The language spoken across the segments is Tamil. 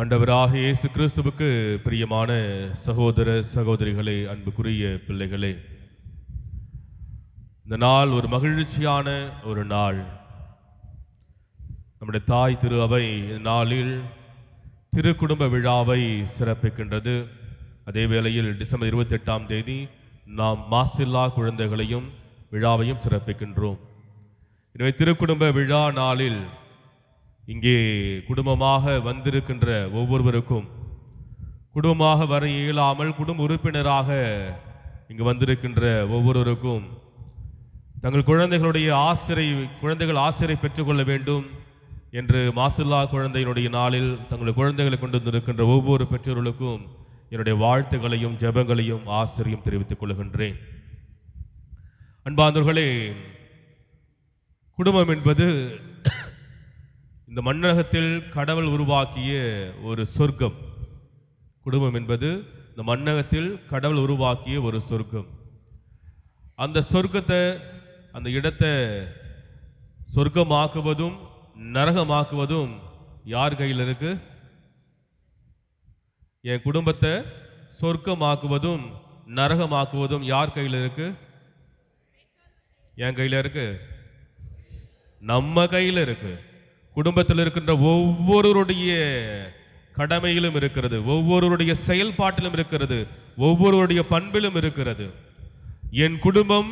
ஆண்டவராக இயேசு கிறிஸ்துவுக்கு பிரியமான சகோதர சகோதரிகளே அன்புக்குரிய பிள்ளைகளே இந்த நாள் ஒரு மகிழ்ச்சியான ஒரு நாள். நம்முடைய தாய் திரு அவை நாளில் திருக்குடும்ப விழாவை சிறப்பிக்கின்றது. அதே வேளையில் டிசம்பர் இருபத்தெட்டாம் தேதி நாம் மாசில்லா குழந்தைகளையும் விழாவையும் சிறப்பிக்கின்றோம். எனவே திருக்குடும்ப விழா நாளில் இங்கே குடும்பமாக வந்திருக்கின்ற ஒவ்வொருவருக்கும் குடும்பமாக வர இயலாமல் குடும்ப உறுப்பினராக இங்கு வந்திருக்கின்ற ஒவ்வொருவருக்கும் தங்கள் குழந்தைகளுடைய ஆசிரியை குழந்தைகள் ஆசிரியை பெற்றுக்கொள்ள வேண்டும் என்று மாசுல்லா குழந்தையினுடைய நாளில் தங்கள் குழந்தைகளை கொண்டு வந்திருக்கின்ற ஒவ்வொரு பெற்றோர்களுக்கும் என்னுடைய வாழ்த்துகளையும் ஜெபங்களையும் ஆசிரியம் தெரிவித்துக் கொள்கின்றேன். அன்பாந்தர்களே குடும்பம் என்பது இந்த மண்ணகத்தில் கடவுள் உருவாக்கிய ஒரு சொர்க்கம். குடும்பம் என்பது இந்த மண்ணகத்தில் கடவுள் உருவாக்கிய ஒரு சொர்க்கம். அந்த சொர்க்கத்தை அந்த இடத்தை சொர்க்கமாக்குவதும் நரகமாக்குவதும் யார் கையில் இருக்கு? என் குடும்பத்தை சொர்க்கமாக்குவதும் நரகமாக்குவதும் யார் கையில் இருக்கு? என் கையில் இருக்கு. நம்ம கையில் இருக்கு. குடும்பத்தில் இருக்கின்ற ஒவ்வொருவருடைய கடமையிலும் இருக்கிறது ஒவ்வொருவருடைய செயல்பாட்டிலும் இருக்கிறது ஒவ்வொருவருடைய பண்பிலும் இருக்கிறது. என் குடும்பம்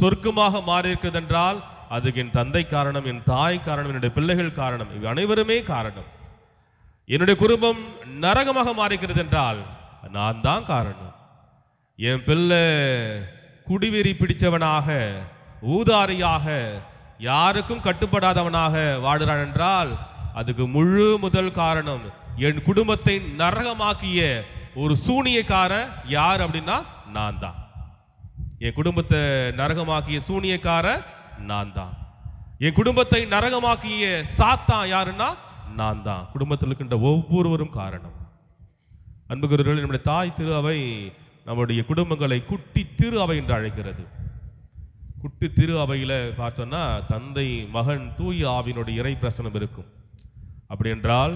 சொர்க்கமாக மாறியிருக்கிறது என்றால் அது என் தந்தை காரணம் என் தாய் காரணம் என்னுடைய பிள்ளைகள் காரணம் இவை அனைவருமே காரணம். என்னுடைய குடும்பம் நரகமாக மாறிக்கிறது என்றால் நான் தான் காரணம். என் பிள்ளை குடிவெறி பிடித்தவனாக ஊதாரியாக யாருக்கும் கட்டுப்படாதவனாக வாடுறான் என்றால் அதுக்கு முழு முதல் காரணம் என் குடும்பத்தை நரகமாக்கிய ஒரு சூனியக்காரன் யார் அப்படின்னா நான் தான் என் குடும்பத்தை நரகமாக்கிய சூனியக்காரன் நான் தான் என் குடும்பத்தை நரகமாக்கிய சாத்தான் யாருன்னா நான் தான் குடும்பத்தில் இருக்கின்ற ஒவ்வொருவரும் காரணம். அன்புகிறவர்கள் நம்முடைய தாய் திரு அவை நம்முடைய குடும்பங்களை குட்டி திரு அவை என்று அழைக்கிறது. குட்டி திரு அவையில் பார்த்தோன்னா தந்தை மகன் தூய ஆவினுடைய இறை பிரசனம் இருக்கும். அப்படி என்றால்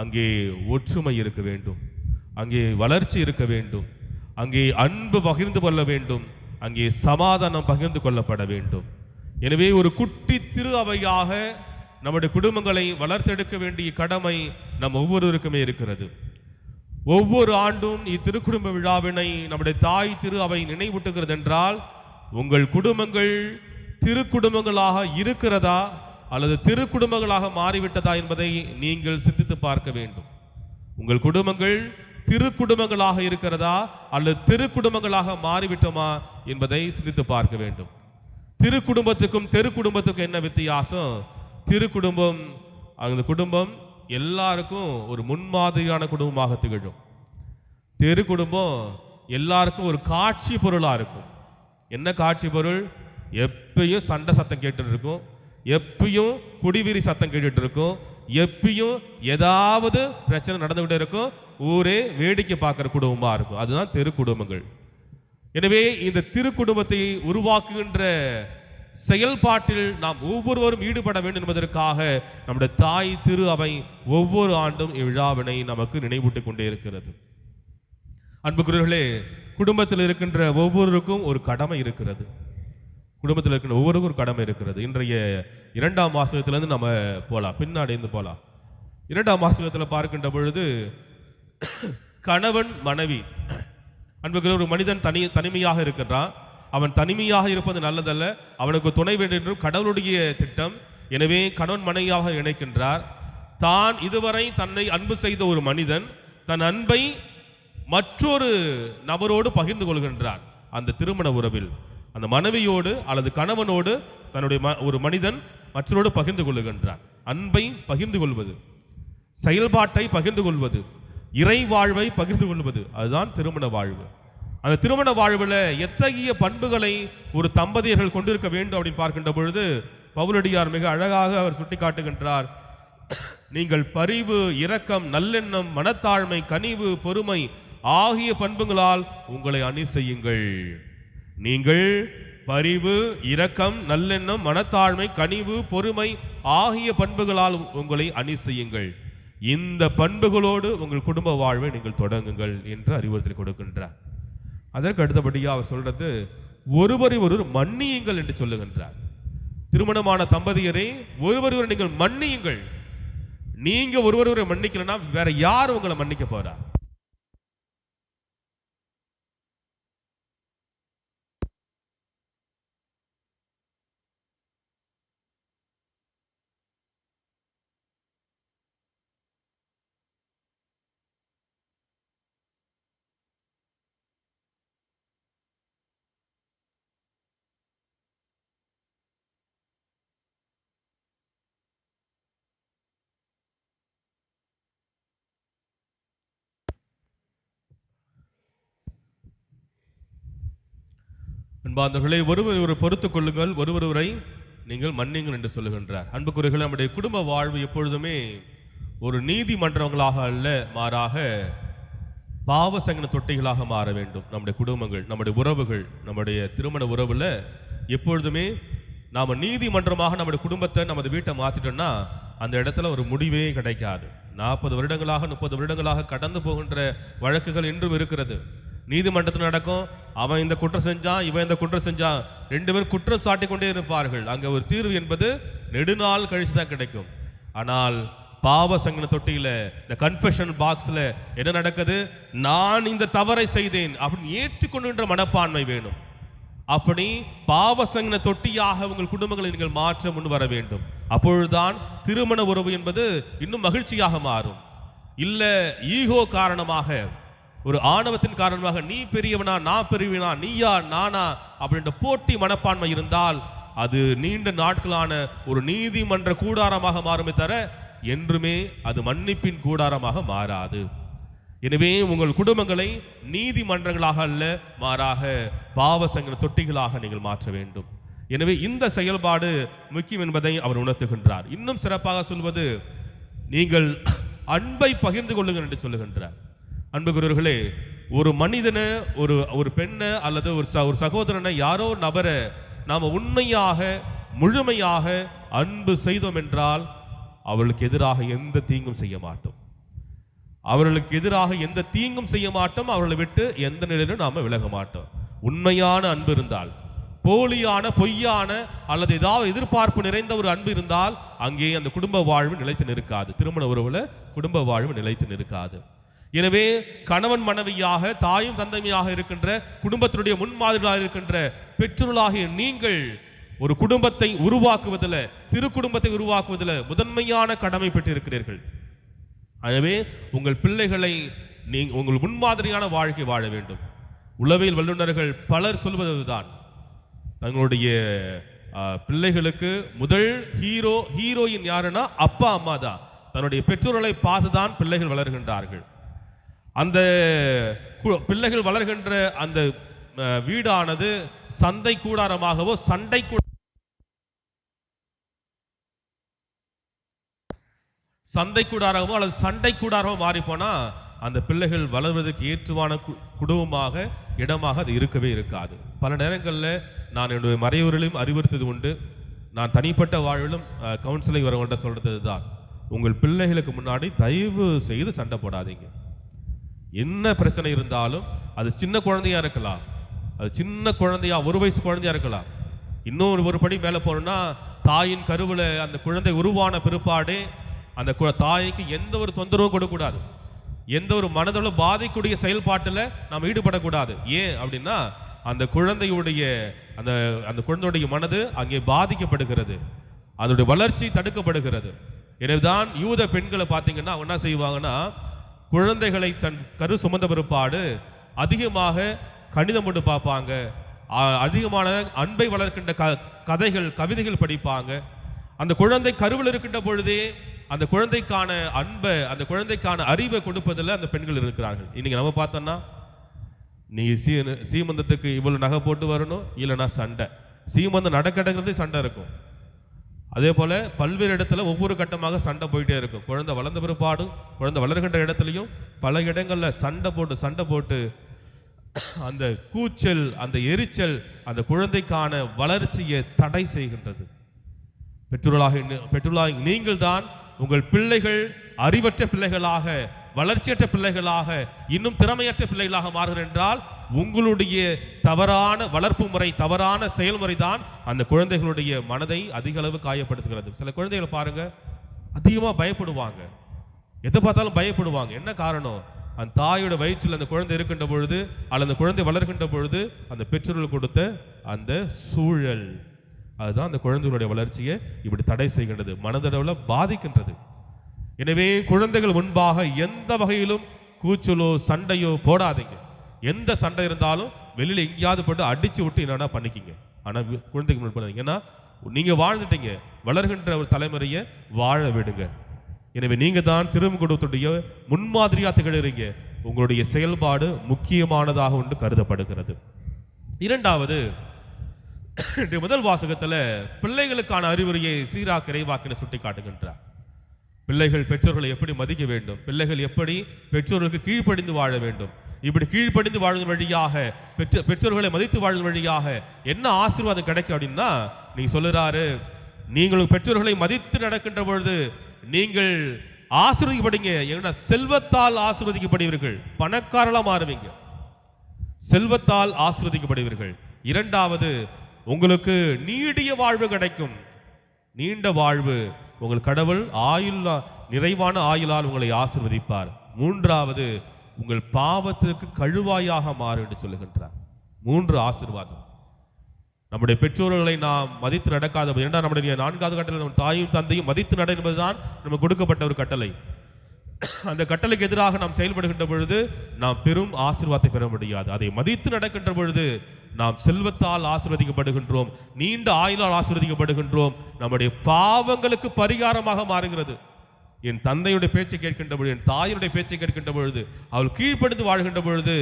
அங்கே ஒற்றுமை இருக்க வேண்டும். அங்கே வளர்ச்சி இருக்க வேண்டும். அங்கே அன்பு பகிர்ந்து கொள்ள வேண்டும். அங்கே சமாதானம் பகிர்ந்து கொள்ளப்பட வேண்டும். எனவே ஒரு குட்டி திரு அவையாக நம்முடைய குடும்பங்களை வளர்த்தெடுக்க வேண்டிய கடமை நம் ஒவ்வொருவருக்குமே இருக்கிறது. ஒவ்வொரு ஆண்டும் இத்திருக்குடும்ப விழாவினை நம்முடைய தாய் திரு அவை நினைவூட்டுகிறது என்றால் உங்கள் குடும்பங்கள் திருக்குடும்பங்களாக இருக்கிறதா அல்லது திருக்குடும்பங்களாக மாறிவிட்டதா என்பதை நீங்கள் சிந்தித்து பார்க்க வேண்டும். உங்கள் குடும்பங்கள் திருக்குடும்பங்களாக இருக்கிறதா அல்லது திருக்குடும்பங்களாக மாறிவிட்டோமா என்பதை சிந்தித்து பார்க்க வேண்டும். திருக்குடும்பத்துக்கும் தெருக்குடும்பத்துக்கும் என்ன வித்தியாசம்? திருக்குடும்பம் அந்த குடும்பம் எல்லாருக்கும் ஒரு முன்மாதிரியான குடும்பமாக திகழும். தெரு குடும்பம் எல்லாருக்கும் ஒரு காட்சி பொருளாக இருக்கும். என்ன காட்சி பொருள்? எப்பயும் சண்டை சத்தம் கேட்டுட்டு இருக்கும் எப்பயும் குடிவீரி சத்தம் கேட்டுட்டு இருக்கும் எப்பயும் ஏதாவது பிரச்சனை நடந்துகிட்டே இருக்கும். ஊரே வேடிக்கை பார்க்குற குடும்பமா இருக்கும். அதுதான் தெரு குடும்பங்கள் எனவே இந்த திருக்குடும்பத்தை உருவாக்குகின்ற செயல்பாட்டில் நாம் ஒவ்வொருவரும் ஈடுபட வேண்டும் என்பதற்காக நம்முடைய தாய் திரு அவை ஒவ்வொரு ஆண்டும் இவ்விழாவினை நமக்கு நினைவூட்டிக் கொண்டே இருக்கிறது. அன்புக்குரியர்களே குடும்பத்தில் இருக்கின்ற ஒவ்வொருவருக்கும் ஒரு கடமை இருக்கிறது. குடும்பத்தில் இருக்கின்ற ஒவ்வொருக்கும் ஒரு கடமை இருக்கிறது. இன்றைய இரண்டாம் வாசகத்திலிருந்து நம்ம போகலாம் பின்னாடி இருந்து இரண்டாம் வாசகத்தில் பார்க்கின்ற பொழுது கணவன் மனைவி. அன்புக்குரிய ஒரு மனிதன் தனி தனிமையாக இருக்கின்றான். அவன் தனிமையாக இருப்பது நல்லதல்ல. அவனுக்கு துணை வேண்டும் என்று கடவுளுடைய திட்டம். எனவே கணவன் மனைவியாக இணைக்கின்றார். தான் இதுவரை தன்னை அன்பு செய்த ஒரு மனிதன் தன் அன்பை மற்றொரு நபரோடு பகிர்ந்து கொள்கின்றார். அந்த திருமண உறவில். அந்த மனைவியோடு அல்லது கணவனோடு தன்னுடைய ம- ஒரு மனிதன் மற்றொரு பகிர்ந்து கொள்ளுகின்றார் அன்பை பகிர்ந்து கொள்வது. செயல்பாட்டை பகிர்ந்து கொள்வது. இறை வாழ்வை பகிர்ந்து கொள்வது. அதுதான் திருமண வாழ்வு. அந்த திருமண வாழ்வில் எத்தகைய பண்புகளை ஒரு தம்பதியர்கள் கொண்டிருக்க வேண்டும் அப்படின்னு பார்க்கின்ற பொழுது பவுலடியார் மிக அழகாக அவர் சுட்டிக்காட்டுகின்றார். நீங்கள் பரிவு இரக்கம் நல்லெண்ணம் மனத்தாழ்மை கனிவு பொறுமை ஆகிய பண்புகளால் உங்களை அணி செய்யுங்கள் நீங்கள் பரிவு இரக்கம் நல்லெண்ணம் மனத்தாழ்மை கனிவு பொறுமை ஆகிய பண்புகளால் உங்களை அணி செய்யுங்கள் இந்த பண்புகளோடு உங்கள் குடும்ப வாழ்வை நீங்கள் தொடங்குங்கள் என்று அறிவுறுத்தல் கொடுக்கின்றார். அதற்கு அடுத்தபடியாக அவர் சொல்றது ஒருவரை ஒருவர் மன்னியுங்கள் என்று சொல்லுகின்றார். திருமணமான தம்பதியரை ஒருவரை நீங்கள் மன்னியுங்கள். நீங்க ஒருவரை மன்னிக்கலன்னா வேற யார் உங்களை மன்னிக்க போறார் அன்பார்ந்தவர்களே ஒருவர் ஒரு பொறுத்துக் கொள்ளுங்கள் ஒருவரை நீங்கள் மன்னிங்கள் என்று சொல்லுகின்றார். அன்புக்குறைகள் நம்முடைய குடும்ப வாழ்வு எப்பொழுதுமே ஒரு நீதிமன்றங்களாக அல்ல மாறாக பாவசங்கன தொட்டிகளாக மாற வேண்டும். நம்முடைய குடும்பங்கள் நம்முடைய உறவுகள் நம்முடைய திருமண உறவில் எப்பொழுதுமே நாம் நீதிமன்றமாக நம்முடைய குடும்பத்தை நமது வீட்டை மாற்றிட்டோம்னா அந்த இடத்துல ஒரு முடிவே கிடைக்காது. நாற்பது வருடங்களாக முப்பது வருடங்களாக கடந்து போகின்ற வழக்குகள் இன்றும் இருக்கிறது. நீதிமன்றத்தில் நடக்கும் அவன் இந்த குற்றம் செஞ்சான் இவன் இந்த குற்றம் செஞ்சான். ரெண்டு பேரும் குற்றம் சாட்டி கொண்டே இருப்பார்கள். அங்கே ஒரு தீர்வு என்பது நெடுநாள் கழிச்சு தான் கிடைக்கும். ஆனால் பாவ சங்கன தொட்டியில் இந்த கன்ஃபெஷன் பாக்ஸில் என்ன நடக்குது? நான் இந்த தவறை செய்தேன் அப்படின்னு ஏற்றுக்கொண்டுன்ற மனப்பான்மை வேணும். அப்படி பாவ சங்கன தொட்டியாக உங்கள் குடும்பங்களை நீங்கள் மாற்ற முன் வர வேண்டும். அப்பொழுதுதான் திருமண உறவு என்பது இன்னும் மகிழ்ச்சியாக மாறும். இல்லை ஈகோ காரணமாக ஒரு ஆணவத்தின் காரணமாக நீ பெரியவனா நான் பெரியவனா நீயா நானா அப்படின்ற போட்டி மனப்பான்மை இருந்தால் அது நீண்ட நாட்களான ஒரு நீதிமன்ற கூடாரமாக மாறுமே தர என்றுமே அது மன்னிப்பின் கூடாரமாக மாறாது. எனவே உங்கள் குடும்பங்களை நீதிமன்றங்களாக அல்ல மாறாக பாவசங்கர தொட்டிகளாக நீங்கள் மாற்ற வேண்டும். எனவே இந்த செயல்பாடு முக்கியம் என்பதை அவர் உணர்த்துகின்றார். இன்னும் சிறப்பாக சொல்வது நீங்கள் அன்பை பகிர்ந்து கொள்ளுங்கள் என்று சொல்லுகின்றார். அன்புகிறவர்களே ஒரு மனிதனை ஒரு ஒரு பெண்ணை அல்லது ஒரு ச ஒரு சகோதரனை யாரோ நபரை நாம் உண்மையாக முழுமையாக அன்பு செய்தோம் என்றால் அவளுக்கு எதிராக எந்த தீங்கும் செய்ய மாட்டோம். அவர்களுக்கு எதிராக எந்த தீங்கும் செய்ய மாட்டோம் அவர்களை விட்டு எந்த நிலையிலும் நாம் விலக மாட்டோம். உண்மையான அன்பு இருந்தால் போலியான பொய்யான அல்லது ஏதாவது எதிர்பார்ப்பு நிறைந்த ஒரு அன்பு இருந்தால் அங்கே அந்த குடும்ப வாழ்வு நிலைத்து நிற்காது. திருமண உறவுல குடும்ப வாழ்வு நிலைத்து நிற்காது. எனவே கணவன் மனைவியாக தாயும் தந்தையாக இருக்கின்ற குடும்பத்தினுடைய முன்மாதிரிகளாக இருக்கின்ற பெற்றோர்களாகிய நீங்கள் ஒரு குடும்பத்தை உருவாக்குவதில் திரு குடும்பத்தை உருவாக்குவதில் முதன்மையான கடமை பெற்றிருக்கிறீர்கள். எனவே உங்கள் பிள்ளைகளை நீ உங்கள் முன்மாதிரியான வாழ்க்கை வாழ வேண்டும். உளவியல் வல்லுநர்கள் பலர் சொல்வதுதான். தங்களுடைய பிள்ளைகளுக்கு முதல் ஹீரோ ஹீரோயின் யாருன்னா அப்பா அம்மா தான். தன்னுடைய பெற்றோர்களை பார்த்து தான் பிள்ளைகள் வளர்கின்றார்கள். அந்த கு- பிள்ளைகள் வளர்கின்ற அந்த வீடானது சந்தை கூடாரமாகவோ சண்டை கூட சந்தை கூடாரமோ அல்லது சண்டை கூடாரமோ மாறி அந்த பிள்ளைகள் வளர்வதற்கு ஏற்றுவான கு- குடும்பமாக இடமாக அது இருக்கவே இருக்காது. பல நேரங்களில் நான் என்னுடைய மறைவர்களையும் அறிவுறுத்தது உண்டு. நான் தனிப்பட்ட வாழ்விலும் கவுன்சிலிங் வரவங்கள்ட்ட சொல்கிறது தான் உங்கள் பிள்ளைகளுக்கு முன்னாடி தயவு செய்து சண்டை போடாதீங்க. என்ன பிரச்சனை இருந்தாலும் அது சின்ன குழந்தையா இருக்கலாம். அது சின்ன குழந்தையா ஒரு வயசு குழந்தையா இருக்கலாம். இன்னொரு ஒரு படி மேலே போனோம்னா தாயின் கருவில் அந்த குழந்தை உருவான பிற்பாடே அந்த கு- தாய்க்கு எந்த ஒரு தொந்தரவும் கொடுக்கக்கூடாது. எந்த ஒரு மனதளவு பாதிக்கூடிய செயல்பாட்டில் நாம் ஈடுபடக்கூடாது. ஏன் அப்படின்னா அந்த குழந்தையுடைய அந்த அந்த குழந்தையுடைய மனது அங்கே பாதிக்கப்படுகிறது. அதனுடைய வளர்ச்சி தடுக்கப்படுகிறது. எனவேதான் யூத பெண்களை பார்த்தீங்கன்னா அவங்க என்ன செய்வாங்கன்னா குழந்தைகளை தன் கரு சுமந்த பிற்பாடு அதிகமாக கணிதம் கொண்டு பார்ப்பாங்க. அதிகமான அன்பை வளர்க்கின்ற க கதைகள் கவிதைகள் படிப்பாங்க. அந்த குழந்தை கருவில் இருக்கின்ற பொழுதே அந்த குழந்தைக்கான அன்பை அந்த குழந்தைக்கான அறிவை கொடுப்பதில் அந்த பெண்கள் இருக்கிறார்கள். இன்னைக்கு நம்ம பார்த்தோம்னா நீ சீ சீமந்தத்துக்கு இவ்வளோ நகை போட்டு வரணும் இல்லைன்னா சண்டை. சீமந்தம் நடக்கடங்கிறது சண்டை இருக்கும். அதே போல் பல்வேறு இடத்துல ஒவ்வொரு கட்டமாக சண்டை போயிட்டே இருக்கும். குழந்தை வளர்ந்த பிற்பாடும் குழந்தை வளர்கின்ற இடத்துலையும் பல இடங்களில் சண்டை போட்டு சண்டை போட்டு அந்த கூச்சல் அந்த எரிச்சல் அந்த குழந்தைக்கான வளர்ச்சியை தடை செய்கின்றது. பெற்றோர்களாக பெற்றோர்களாக நீங்கள் தான் உங்கள் பிள்ளைகள் அறிவற்ற பிள்ளைகளாக வளர்ச்சியற்ற பிள்ளைகளாக இன்னும் திறமையற்ற பிள்ளைகளாக மாறுகிறேன் என்றால் உங்களுடைய தவறான வளர்ப்பு முறை தவறான செயல்முறை தான் அந்த குழந்தைகளுடைய மனதை அதிக அளவு காயப்படுத்துகிறது. சில குழந்தைகளை பாருங்க அதிகமாக பயப்படுவாங்க. எதை பார்த்தாலும் பயப்படுவாங்க. என்ன காரணம்? அந்த தாயோட வயிற்றில் அந்த குழந்தை இருக்கின்ற பொழுது அல்லது அந்த குழந்தை வளர்கின்ற பொழுது அந்த பெற்றோர்கள் கொடுத்த அந்த சூழல். அதுதான் அந்த குழந்தைகளுடைய வளர்ச்சியை இப்படி தடை செய்கின்றது மனதளவில் பாதிக்கின்றது. எனவே குழந்தைகள் முன்பாக எந்த வகையிலும் கூச்சலோ சண்டையோ போடாதீங்க. எந்த சண்டை இருந்தாலும் வெளியில் எங்கேயாவது போட்டு அடிச்சு விட்டு என்னென்னா பண்ணிக்கிங்க. ஆனால் குழந்தைக்கு முன்னாடி பண்ணாதீங்க. ஏன்னா நீங்கள் வாழ்ந்துட்டீங்க. வளர்கின்ற ஒரு தலைமுறையை வாழ விடுங்க. எனவே நீங்கள் தான் திரும்ப கொடுத்துடைய முன்மாதிரியா திகழறீங்க. உங்களுடைய செயல்பாடு முக்கியமானதாக ஒன்று கருதப்படுகிறது. இரண்டாவது முதல் வாசகத்தில் பிள்ளைகளுக்கான அறிவுரையை சீராக கிரைவாக்கின சுட்டி காட்டுகின்றார் பிள்ளைகள் பெற்றோர்களை எப்படி மதிக்க வேண்டும்? பிள்ளைகள் எப்படி பெற்றோர்களுக்கு கீழ்ப்படிந்து வாழ வேண்டும்? இப்படி கீழ்ப்படிந்து வாழும் வழியாக பெற்ற பெற்றோர்களை மதித்து வாழும் வழியாக என்ன ஆசீர்வாதம் கிடைக்கும் அப்படின்னா நீ சொல்லுறாரு நீங்கள் பெற்றோர்களை மதித்து நடக்கின்ற பொழுது நீங்கள் ஆசிர்வதிக்கப்படுங்க ஏன்னா செல்வத்தால் ஆசிர்வதிக்கப்படுவீர்கள். பணக்காரலாம் மாறுவீங்க. செல்வத்தால் ஆசிர்வதிக்கப்படுவீர்கள். இரண்டாவது உங்களுக்கு நீடிய வாழ்வு கிடைக்கும். நீண்ட வாழ்வு. உங்கள் கடவுள் ஆயுள் நிறைவான ஆயுளால் உங்களை ஆசிர்வதிப்பார். மூன்றாவது உங்கள் பாவத்திற்கு கழுவாயாக மாறு என்று சொல்லுகின்றார். மூன்று ஆசீர்வாதம். நம்முடைய பெற்றோர்களை நாம் மதித்து நடக்காத இரண்டாம் நம்முடைய நான்காவது கட்டளை நம் தாயும் தந்தையும் மதித்து நட என்பதுதான் நமக்கு கொடுக்கப்பட்ட ஒரு கட்டளை. அந்த கட்டளைக்கு எதிராக நாம் செயல்படுகின்ற பொழுது நாம் பெரும் ஆசிர்வாதத்தை பெற முடியாது. அதை மதித்து நடக்கின்ற பொழுது நாம் செல்வத்தால் ஆசீர்வதிக்கப்படுகின்றோம் நீண்ட ஆயுளால் ஆசிர்வதிக்கப்படுகின்றோம். நம்முடைய பாவங்களுக்கு பரிகாரமாக மாறுகிறது. என் தந்தையுடைய பேச்சை கேட்கின்ற பொழுது என் தாயினுடைய பேச்சை கேட்கின்ற பொழுது அவள் கீழ்ப்படுத்து வாழ்கின்ற பொழுது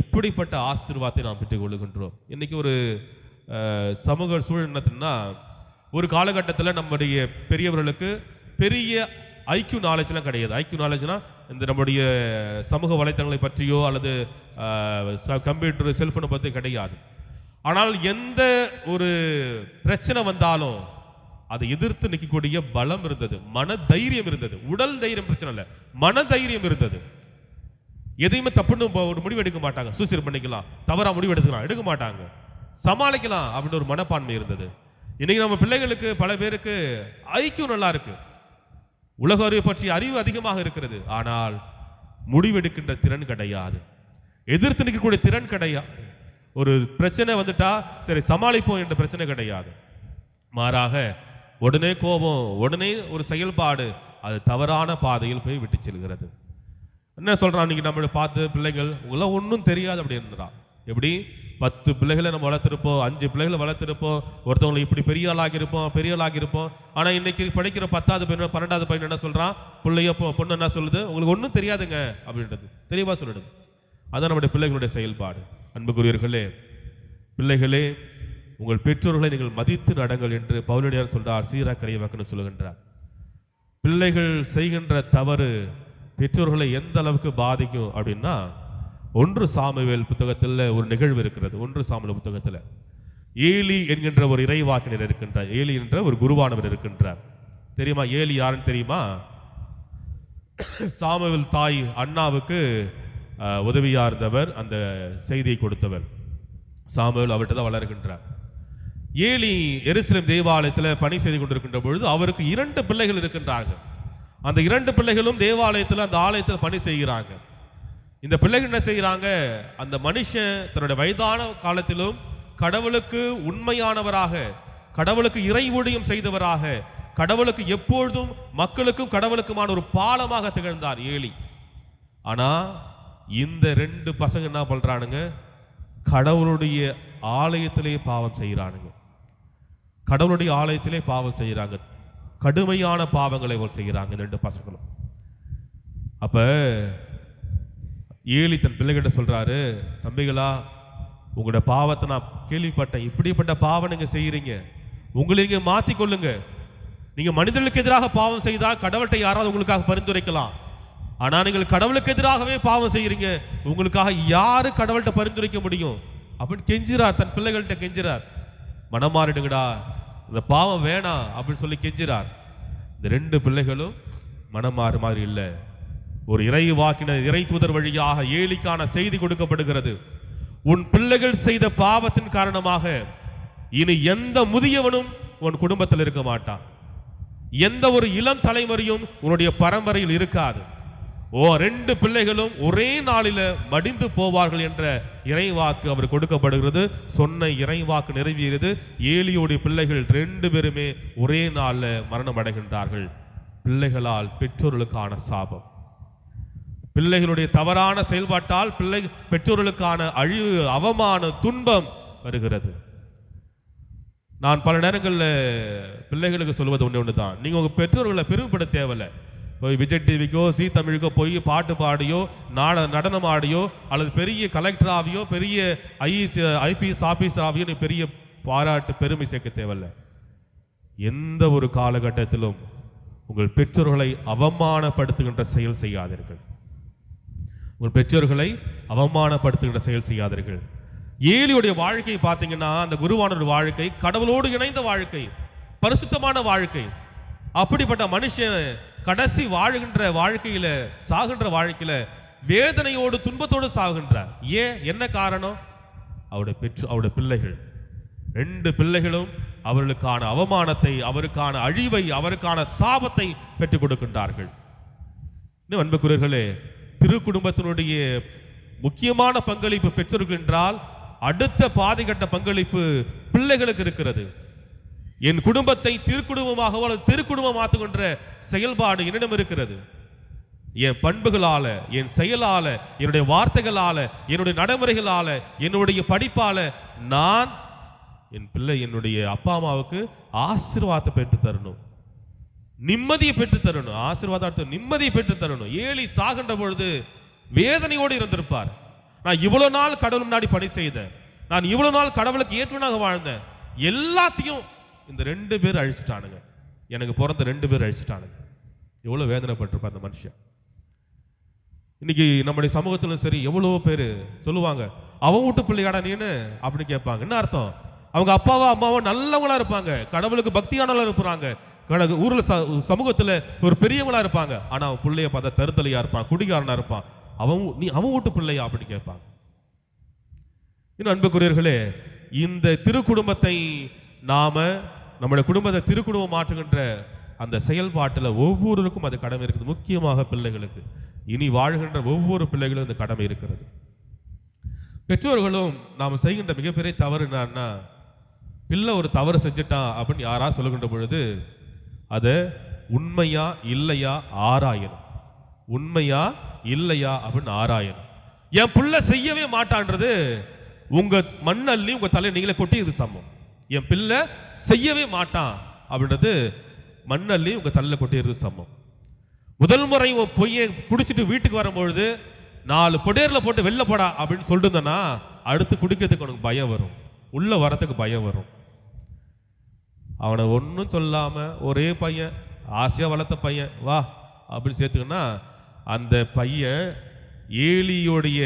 இப்படிப்பட்ட ஆசீர்வாதத்தை நாம் பெற்றுக் கொள்ளுகின்றோம் இன்னைக்கு ஒரு சமூக சூழல் என்னத்துன்னா ஒரு காலகட்டத்தில் நம்முடைய பெரியவர்களுக்கு பெரிய ஐக்கியூ நாலேஜ்லாம் கிடையாது. ஐக்யூ நாலேஜ்னா இந்த நம்முடைய சமூக வலைத்தளங்களை பற்றியோ அல்லது கம்ப்யூட்டர் செல்ஃபோனை பற்றி கிடையாது. ஆனால் எந்த ஒரு பிரச்சனை வந்தாலும் அதை எதிர்த்து நிற்கக்கூடிய பலம் இருந்தது மன தைரியம் இருந்தது. உடல் தைரியம் பிரச்சனை இல்லை மன தைரியம் இருந்தது. எதையுமே தப்புன்னு ஒரு முடிவு எடுக்க மாட்டாங்க. சூசைட் பண்ணிக்கலாம் தவறாக முடிவு எடுத்துக்கலாம் எடுக்க மாட்டாங்க. சமாளிக்கலாம் அப்படின்னு ஒரு மனப்பான்மை இருந்தது. இன்னைக்கு நம்ம பிள்ளைகளுக்கு பல பேருக்கு ஐக்கியம் நல்லா இருக்கு. உலக அறிவு பற்றிய அறிவு அதிகமாக இருக்கிறது. ஆனால் முடிவெடுக்கின்ற திறன் கிடையாது. எதிர்த்து நிற்கக்கூடிய திறன் கிடையாது. ஒரு பிரச்சனை வந்துட்டா சரி சமாளிப்போம் என்ற பிரச்சனை கிடையாது. மாறாக உடனே கோபம் உடனே ஒரு செயல்பாடு அது தவறான பாதையில் போய் விட்டு செல்கிறது. என்ன சொல்கிறான் இன்னைக்கு நம்மளை பார்த்து பிள்ளைகள் உங்களாம் ஒன்றும் தெரியாது அப்படின்றான் எப்படி? பத்து பிள்ளைகளை நம்ம வளர்த்துருப்போம் அஞ்சு பிள்ளைகளை வளர்த்துருப்போம் ஒருத்தவங்களை இப்படி பெரிய ஆளாக இருப்போம் பெரிய ஆளாக இருப்போம். ஆனால் இன்னைக்கு படிக்கிற பத்தாவது பையன் பன்னெண்டாவது பையன் என்ன சொல்கிறான் பிள்ளைய பொண்ணு என்ன சொல்லுது? உங்களுக்கு ஒன்றும் தெரியாதுங்க அப்படின்றது. தெளிவாக சொல்லிடுது அதான் நம்முடைய பிள்ளைகளுடைய செயல்பாடு. அன்புக்குரியவர்களே பிள்ளைகளே உங்கள் பெற்றோர்களை நீங்கள் மதித்து நடங்கள் என்று பவுலடியார் சொல்கிறார் சீரா கரையவாக்குன்னு சொல்லுகின்றார். பிள்ளைகள் செய்கின்ற தவறு பெற்றோர்களை எந்த அளவுக்கு பாதிக்கும் அப்படின்னா ஒன்று சாமுவேல் புத்தகத்தில் ஒரு நிகழ்வு இருக்கிறது. ஒன்று சாமுவேல் புத்தகத்தில். ஏலி என்கின்ற ஒரு இறைவாக்கினர் இருக்கின்றார். ஏலி என்ற ஒரு குருவானவர் இருக்கின்றார். தெரியுமா ஏலி யாருன்னு தெரியுமா? சாமுவேல் தாய் அண்ணாவுக்கு உதவியாக இருந்தவர் அந்த செய்தியை கொடுத்தவர். சாமுவேல் அவர்கிட்ட தான் வளர்கின்றார். ஏலி எருசலேம் தேவாலயத்தில் பணி செய்து கொண்டிருக்கின்ற பொழுது அவருக்கு இரண்டு பிள்ளைகள் இருக்கின்றார்கள். அந்த இரண்டு பிள்ளைகளும் தேவாலயத்தில் அந்த ஆலயத்தில் பணி செய்கிறாங்க. இந்த பிள்ளைகள் என்ன செய்கிறாங்க? அந்த மனுஷன் தன்னுடைய வயதான காலத்திலும் கடவுளுக்கு உண்மையானவராக கடவுளுக்கு இறை ஊழியம் செய்தவராக கடவுளுக்கு எப்பொழுதும் மக்களுக்கும் கடவுளுக்குமான ஒரு பாலமாக திகழ்ந்தார் ஏலி. ஆனால் இந்த ரெண்டு பசங்க என்ன பண்ணுறானுங்க கடவுளுடைய ஆலயத்திலே பாவம் செய்கிறானுங்க. கடவுளுடைய ஆலயத்திலே பாவம் செய்கிறாங்க. கடுமையான பாவங்களை அவர் செய்கிறாங்க இந்த ரெண்டு பசங்களும். அப்ப ஏலி தன் பிள்ளைகிட்ட சொல்றாரு தம்பிகளா உங்களோட பாவத்தை நான் கேள்விப்பட்டேன். இப்படிப்பட்ட பாவம் நீங்கள் செய்கிறீங்க உங்களை நீங்க மாத்திக்கொள்ளுங்க நீங்கள் மனிதர்களுக்கு எதிராக பாவம் செய்தால் கடவுள்கிட்ட யாராவது உங்களுக்காக பரிந்துரைக்கலாம். ஆனால் நீங்கள் கடவுளுக்கு எதிராகவே பாவம் செய்கிறீங்க உங்களுக்காக யார் கடவுள்கிட்ட பரிந்துரைக்க முடியும்? அப்படின்னு கெஞ்சிறார் தன் பிள்ளைகள்கிட்ட கெஞ்சிறார். மனம் மாறிடுங்கடா. இந்த பாவம் வேணாம் அப்படின்னு சொல்லி கெஞ்சிறார். இந்த ரெண்டு பிள்ளைகளும் மனமாறு மாதிரி இல்லை. ஒரு இறை வாக்கின இறை தூதர் வழியாக ஏலிக்கான செய்தி கொடுக்கப்படுகிறது. உன் பிள்ளைகள் செய்த பாவத்தின் காரணமாக இனி எந்த முதியவனும் உன் குடும்பத்தில் இருக்க மாட்டான். எந்த ஒரு இளம் தலைமுறையும் உன்னுடைய பரம்பரையில் இருக்காது. ஓ ரெண்டு பிள்ளைகளும் ஒரே நாளில் மடிந்து போவார்கள் என்ற இறைவாக்கு அவர் கொடுக்கப்படுகிறது. சொன்ன இறைவாக்கு நிறைவேறியது. ஏலியோடைய பிள்ளைகள் ரெண்டு பேருமே ஒரே நாளில் மரணம் அடைகின்றார்கள். பிள்ளைகளால் பெற்றோர்களுக்கான சாபம். பிள்ளைகளுடைய தவறான செயல்பாட்டால் பிள்ளை பெற்றோர்களுக்கான அழிவு அவமான துன்பம் வருகிறது. நான் பல நேரங்களில் பிள்ளைகளுக்கு சொல்வது ஒன்று ஒன்று தான் நீங்கள் உங்கள் பெற்றோர்களை பெருமைப்பட தேவையில்லை. விஜய் டிவிக்கோ சி தமிழுக்கோ போய் பாட்டு பாடியோ நாட நடனம் ஆடியோ அல்லது பெரிய கலெக்டராகியோ பெரிய ஐஇஎஸ் ஐபிஎஸ் ஆஃபீஸராகியோ நீ பெரிய பாராட்டு பெருமை சேர்க்க தேவையில்ல. எந்த ஒரு காலகட்டத்திலும் உங்கள் பெற்றோர்களை அவமானப்படுத்துகின்ற செயல் செய்யாதீர்கள். உங்கள் பெற்றோர்களை அவமானப்படுத்துகின்ற செயல் செய்யாதீர்கள். ஏலியுடைய வாழ்க்கை பார்த்தீங்கன்னா அந்த குருவானோட வாழ்க்கை கடவுளோடு இணைந்த வாழ்க்கை பரிசுத்தமான வாழ்க்கை. அப்படிப்பட்ட மனுஷன் கடைசி வாழுகின்ற வாழ்க்கையில சாகின்ற வாழ்க்கையில வேதனையோடு துன்பத்தோடு சாகின்றார் ஏன்? என்ன காரணம்? அவருடைய பெற்று அவருடைய பிள்ளைகள். ரெண்டு பிள்ளைகளும் அவர்களுக்கான அவமானத்தை அவருக்கான அழிவை அவருக்கான சாபத்தை பெற்றுக் கொடுக்கின்றார்கள். இன்னும் அன்புக்குரியர்களே திருக்குடும்பத்தினுடைய முக்கியமான பங்களிப்பு பெற்றோர்கள் என்றால் அடுத்த பாதிகட்ட பங்களிப்பு பிள்ளைகளுக்கு இருக்கிறது. என் குடும்பத்தை திருக்குடும்பமாகவோ அல்லது திருக்குடும்பம் மாற்றுகின்ற செயல்பாடு என்னிடம் இருக்கிறது. என் பண்புகளால என் செயலால என்னுடைய வார்த்தைகளால என்னுடைய நடைமுறைகளால என்னுடைய படிப்பால நான் என் பிள்ளை என்னுடைய அப்பா அம்மாவுக்கு ஆசீர்வாதத்தை பெற்று தரணும். நிம்மதியை பெற்று தரணும். ஆசீர்வாதம் நிம்மதியை பெற்று தரணும். ஏழி சாகின்ற பொழுது வேதனையோடு இருந்திருப்பார். நான் இவ்வளோ நாள் கடவுள் முன்னாடி பணி செய்தேன். நான் இவ்வளோ நாள் கடவுளுக்கு ஏற்றுனாக வாழ்ந்தேன். எல்லாத்தையும் இந்த ரெண்டு பேர் அழிச்சிட்டானுங்க. எனக்கு பிறந்த ரெண்டு பேர் அழிச்சிட்டானுங்க. எவ்வளவு வேதனைப்பட்டிருப்பா அந்த மனுஷன். இன்னைக்கு நம்முடைய சமூகத்திலும் சரி எவ்வளவோ பேர் சொல்லுவாங்க அவன் வீட்டு பிள்ளையாடா நீன்னு அப்படின்னு கேட்பாங்க. என்ன அர்த்தம்? அவங்க அப்பாவோ அம்மாவோ நல்லவங்களா இருப்பாங்க. கடவுளுக்கு பக்தியானவங்களா இருப்பாங்க. கடகு ஊரில் ச- சமூகத்துல ஒரு பெரியவங்களா இருப்பாங்க. ஆனா அவன் பிள்ளைய பார்த்தா தருதலையா இருப்பான் குடிகாரனா இருப்பான். அவன் நீ அவன் வீட்டு பிள்ளையா? அப்படின்னு கேட்பாங்க. இன்னும் அன்புக்குரியர்களே இந்த திருக்குடும்பத்தை நாம நம்முடைய குடும்பத்தை திருக்குடும்பம் மாற்றுகின்ற அந்த செயல்பாட்டில் ஒவ்வொருவருக்கும் அது கடமை இருக்குது. முக்கியமாக பிள்ளைகளுக்கு. இனி வாழ்கின்ற ஒவ்வொரு பிள்ளைகளும் இந்த கடமை இருக்கிறது. பெற்றோர்களும் நாம் செய்கின்ற மிகப்பெரிய தவறு என்னன்னா பிள்ளை ஒரு தவறு செஞ்சுட்டான் அப்படின்னு யாரா சொல்லுகின்ற பொழுது அதை உண்மையா இல்லையா ஆராயணும். உண்மையா இல்லையா அப்படின்னு ஆராயணும். என் பிள்ளை செய்யவே மாட்டான்றது உங்க மண்ணல்லி உங்க தலையை நீங்களே கொட்டி இது சமம். என் பிள்ளை செய்யவே மாட்டான் அப்படின்றது மண்ணள்ளி உங்கள் தலையில கொட்டிடுறது சமம் முதல் முறை உன் பொய்யை குடிச்சிட்டு வீட்டுக்கு வரும்பொழுது நாலு பொடேரில் போட்டு வெளில போடா அப்படின்னு சொல்லிட்டு இருந்தேன்னா அடுத்து குடிக்கிறதுக்கு உனக்கு பயம் வரும். உள்ளே வரத்துக்கு பயம் வரும். அவனை ஒன்றும் சொல்லாமல் ஒரே பையன் ஆசையாக வளர்த்த பையன் வா அப்படின்னு சேர்த்துக்கன்னா அந்த பையன் ஏலியோடைய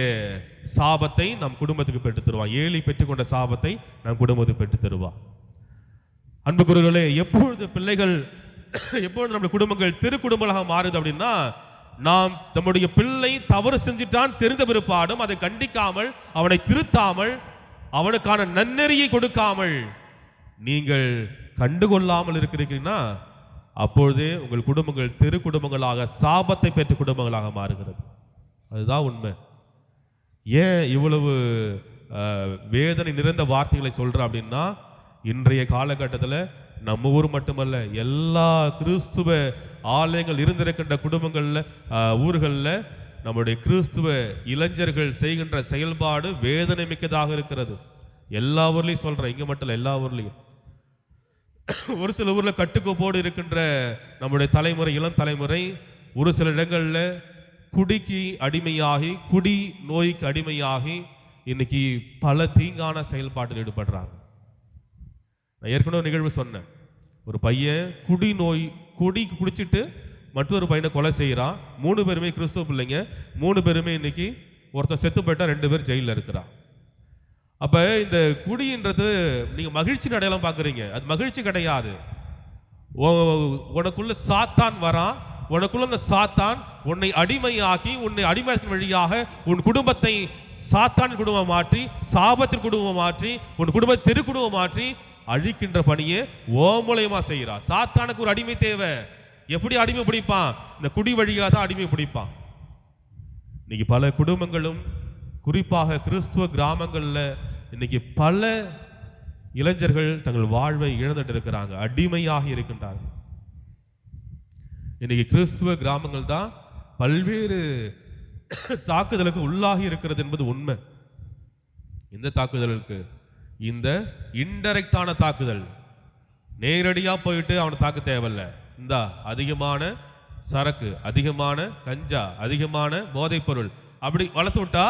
சாபத்தை நம் குடும்பத்துக்கு பெற்று தருவான். ஏலி பெற்றுக்கொண்ட சாபத்தை நம் குடும்பத்துக்கு பெற்று தருவான். அன்புக்குறவர்களே எப்பொழுது பிள்ளைகள் எப்பொழுது நம்முடைய குடும்பங்கள் திருக்குடும்பங்களாக மாறுது அப்படின்னா நாம் நம்முடைய பிள்ளை தவறு செஞ்சிட்டான் தெரிந்த பிற்பாடும் அதை கண்டிக்காமல் அவனை திருத்தாமல் அவனுக்கான நன்னெறியை கொடுக்காமல் நீங்கள் கண்டுகொள்ளாமல் இருக்கிறீங்கன்னா அப்பொழுதே உங்கள் குடும்பங்கள் தெரு குடும்பங்களாக சாபத்தை பெற்ற குடும்பங்களாக மாறுகிறது. அதுதான் உண்மை. ஏன் இவ்வளவு வேதனை நிறைந்த வார்த்தைகளை சொல்கிறேன் அப்படின்னா இன்றைய காலகட்டத்தில் நம்ம ஊர் மட்டுமல்ல எல்லா கிறிஸ்துவ ஆலயங்கள் இருந்திருக்கின்ற குடும்பங்களில் ஊர்களில் நம்முடைய கிறிஸ்துவ இளைஞர்கள் செய்கின்ற செயல்பாடு வேதனை மிக்கதாக இருக்கிறது. எல்லா ஊர்லேயும் சொல்கிறேன் இங்கே மட்டும் இல்லை எல்லா ஊர்லேயும். ஒரு சில ஊரில் கட்டுக்கோப்போடு இருக்கின்ற நம்முடைய தலைமுறை இளம் தலைமுறை ஒரு சில இடங்களில் குடிக்கு அடிமையாகி குடி நோய்க்கு அடிமையாகி இன்னைக்கு பல தீங்கான செயல்பாட்டில் ஈடுபடுறாங்க. நான் ஏற்கனவே ஒரு நிகழ்வு சொன்னேன். ஒரு பையன் குடி நோய் குடி குடிச்சிட்டு மற்றொரு பையனை கொலை செய்கிறான். மூணு பேருமே கிறிஸ்துவ பிள்ளைங்க. மூணு பேருமே இன்னைக்கு ஒருத்தன் செத்து போயிட்டா ரெண்டு பேர் ஜெயிலில் இருக்கிறான். அப்போ இந்த குடின்றது நீங்கள் மகிழ்ச்சி அடையாளம் பார்க்குறீங்க அது மகிழ்ச்சி கிடையாது. உனக்குள்ள சாத்தான் வரான். உனக்குள்ள அந்த சாத்தான் உன்னை அடிமையாக்கி உன்னை அடிமையாக்கின் வழியாக உன் குடும்பத்தை சாத்தான் குடும்பம் மாற்றி சாபத்தின் குடும்பம் மாற்றி உன் குடும்ப தெரு குடும்பம் மாற்றி அழிக்கின்ற பணியை ஓ மூலயமா செய்கிறார். சாத்தானுக்கு ஒரு அடிமை தேவை. எப்படி அடிமை பிடிப்பான்? இந்த குடி வழியாக தான் அடிமை பிடிப்பான். இன்னைக்கு பல குடும்பங்களும் குறிப்பாக கிறிஸ்துவ கிராமங்களில் இன்னைக்கு பல இளைஞர்கள் தங்கள் வாழ்வை இழந்துட்டு இருக்கிறாங்க. அடிமையாக இருக்கின்றார்கள். இன்னைக்கு கிறிஸ்துவ கிராமங்கள் தான் பல்வேறு தாக்குதலுக்கு உள்ளாகி இருக்கிறது என்பது உண்மை. இந்த தாக்குதலுக்கு இந்த இன்டெரக்டான தாக்குதல் நேரடியாக போயிட்டு அவனை தாக்க தேவையில்லை. இந்த அதிகமான சரக்கு அதிகமான கஞ்சா அதிகமான போதைப்பொருள் அப்படி வளர்த்து விட்டா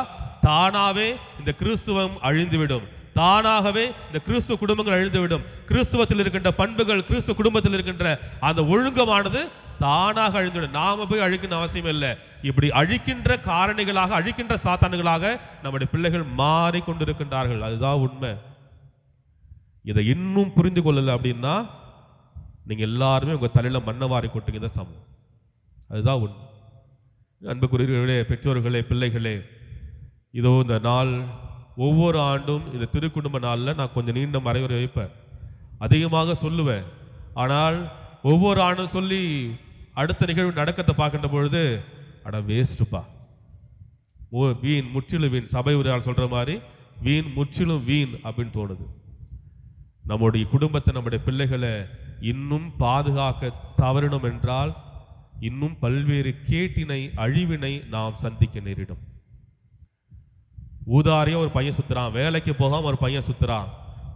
தானாகவே இந்த கிறிஸ்துவம் அழிந்துவிடும். தானாகவே இந்த கிறிஸ்துவ குடும்பங்கள் அழிந்துவிடும். கிறிஸ்துவத்தில் இருக்கின்ற பண்புகள் கிறிஸ்துவ குடும்பத்தில் இருக்கின்ற அந்த ஒழுங்கமானது தானாக அழிந்துவிடும். நாம போய் அழிக்கணும் அவசியம் இல்லை. இப்படி அழிக்கின்ற காரணிகளாக அழிக்கின்ற சாத்தானுகளாக நம்முடைய பிள்ளைகள் மாறிக்கொண்டிருக்கின்றார்கள். அதுதான் உண்மை. இதை இன்னும் புரிந்து கொள்ளலை அப்படின்னா நீங்கள் எல்லாருமே உங்கள் தலையில் மண்ணை வாரி கொட்டுங்க. தான் சமம் அதுதான் உண்மை. அன்புக்குரியர்களே பெற்றோர்களே பிள்ளைகளே இதோ இந்த நாள் ஒவ்வொரு ஆண்டும் இந்த திருக்குடும்ப நாளில் நான் கொஞ்சம் நீண்ட மறைவுரை வைப்பேன். அதிகமாக சொல்லுவேன். ஆனால் ஒவ்வொரு ஆண்டும் சொல்லி அடுத்த நிகழ்வு நடக்கத்தை பார்க்கின்ற பொழுது அட வேஸ்ட்டுப்பா. ஓ வீண் முற்றிலும் வீண். சபை உரையால் சொல்கிற மாதிரி வீண் முற்றிலும் வீண் அப்படின்னு தோணுது. நம்முடைய குடும்பத்தை நம்முடைய பிள்ளைகளை இன்னும் பாதுகாக்க தவறினோம் என்றால் இன்னும் பல்வேறு கேட்டினை அழிவினை நாம் சந்திக்க நேரிடும். ஊதாரியா ஒரு பையன் சுத்துறான் வேலைக்கு போகாம ஒரு பையன் சுத்துறான்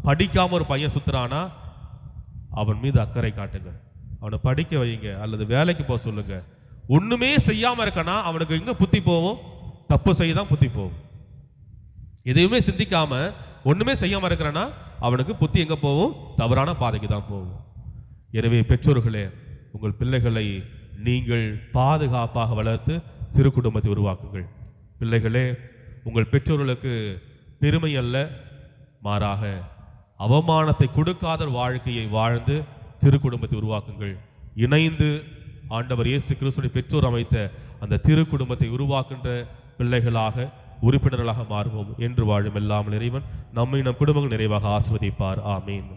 படிக்காம ஒரு பையன் சுத்துறானா அவன் மீது அக்கறை காட்டுங்கள். அவனை படிக்க வைங்க அல்லது வேலைக்கு போக சொல்லுங்க. ஒண்ணுமே செய்யாமல் இருக்கனா அவனுக்கு எங்கே புத்தி போகும்? தப்பு செய்ய தான் புத்தி போகும். எதையுமே சிந்திக்காம ஒண்ணுமே செய்யாம இருக்கிறனா அவனுக்கு புத்தி எங்க போகும்? தவறான பாதைக்கு தான் போகும். எனவே பெற்றோர்களே உங்கள் பிள்ளைகளை நீங்கள் பாதுகாப்பாக வளர்த்து சிறு குடும்பத்தை உருவாக்குங்கள். பிள்ளைகளே உங்கள் பெற்றோர்களுக்கு பெருமை அல்ல மாறாக அவமானத்தை கொடுக்காத வாழ்க்கையை வாழ்ந்து திரு குடும்பத்தை உருவாக்குங்கள். இணைந்து ஆண்டவர் இயேசு கிறிஸ்துடைய பெற்றோர் அமைத்த அந்த திரு குடும்பத்தை உருவாக்குகின்ற பிள்ளைகளாக உறுப்பினர்களாக மாறுவோம் என்று வாழும் எல்லாமல் இறைவன் நம்மை நம் குடும்பங்கள் நிறைவாக ஆஸ்வதிப்பார் ஆமீன்.